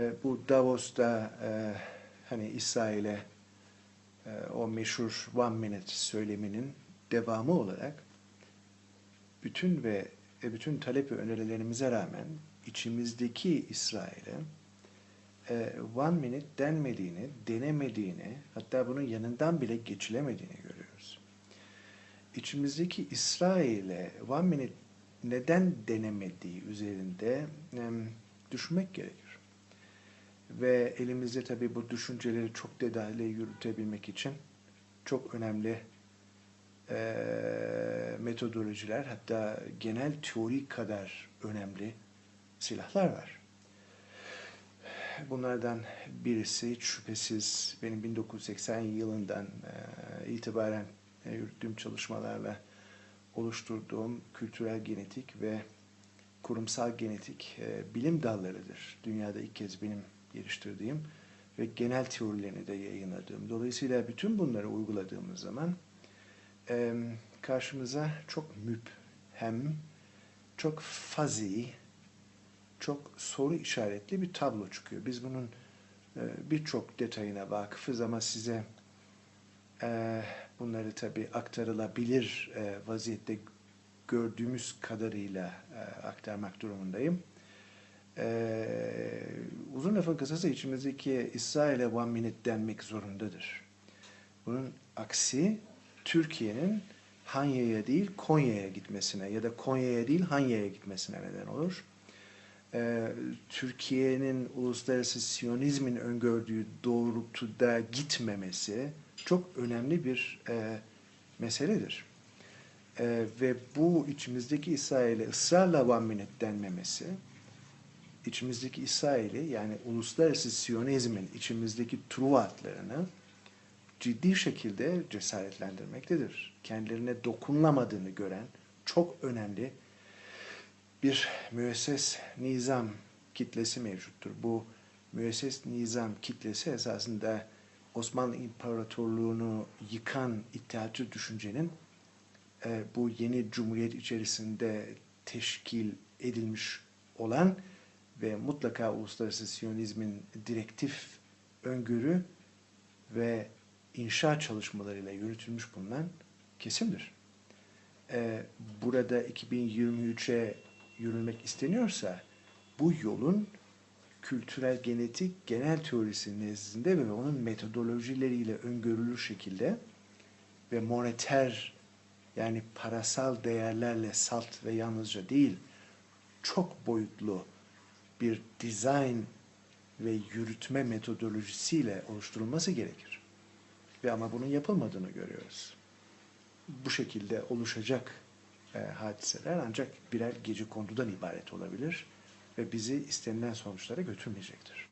E, bu Davos'ta e, hani İsrail'e e, o meşhur one minute söyleminin devamı olarak bütün ve e, bütün talep ve önerilerimize rağmen içimizdeki İsrail'e e, one minute denmediğini, denemediğini, hatta bunun yanından bile geçilemediğini görüyoruz. İçimizdeki İsrail'e one minute neden denemediği üzerinde e, düşünmek gerekir. Ve elimizde tabii bu düşünceleri çok detaylı yürütebilmek için çok önemli e, metodolojiler hatta genel teori kadar önemli silahlar var. Bunlardan birisi hiç şüphesiz benim 1980 yılından e, itibaren e, yürüttüğüm çalışmalarla oluşturduğum kültürel genetik ve kurumsal genetik e, bilim dallarıdır. Dünyada ilk kez benim geliştirdiğim ve genel teorilerini de yayınladığım. Dolayısıyla bütün bunları uyguladığımız zaman e, karşımıza çok müphem, çok fazi, çok soru işaretli bir tablo çıkıyor. Biz bunun e, birçok detayına vakıfız ama size e, bunları tabii aktarılabilir e, vaziyette gördüğümüz kadarıyla e, aktarmak durumundayım. E, uzun lafın kısası içimizdeki İsrail'e one minute denmek zorundadır. Bunun aksi Türkiye'nin Hanya'ya değil Konya'ya gitmesine ya da Konya'ya değil Hanya'ya gitmesine neden olur. Ee, Türkiye'nin uluslararası Siyonizmin öngördüğü doğrultuda gitmemesi çok önemli bir e, meseledir. E, ve bu içimizdeki İsrail'e ısrarla one minute denmemesi, içimizdeki İsrail'i yani uluslararası Siyonizmin içimizdeki truvatlarını ciddi şekilde cesaretlendirmektedir. Kendilerine dokunulamadığını gören çok önemli bir müesses nizam kitlesi mevcuttur. Bu müesses nizam kitlesi esasında Osmanlı İmparatorluğunu yıkan iddiatçı düşüncenin e, bu yeni cumhuriyet içerisinde teşkil edilmiş olan ve mutlaka uluslararası Siyonizmin direktif öngörü ve inşa çalışmalarıyla yürütülmüş bulunan kesimdir. Ee, burada 2023'e yürülmek isteniyorsa bu yolun kültürel genetik genel teorisi nezdinde ve onun metodolojileriyle öngörülür şekilde ve moneter yani parasal değerlerle salt ve yalnızca değil çok boyutlu bir dizayn ve yürütme metodolojisiyle oluşturulması gerekir. Ve ama bunun yapılmadığını görüyoruz. Bu şekilde oluşacak e, hadiseler ancak birer gece kondudan ibaret olabilir ve bizi istenilen sonuçlara götürmeyecektir.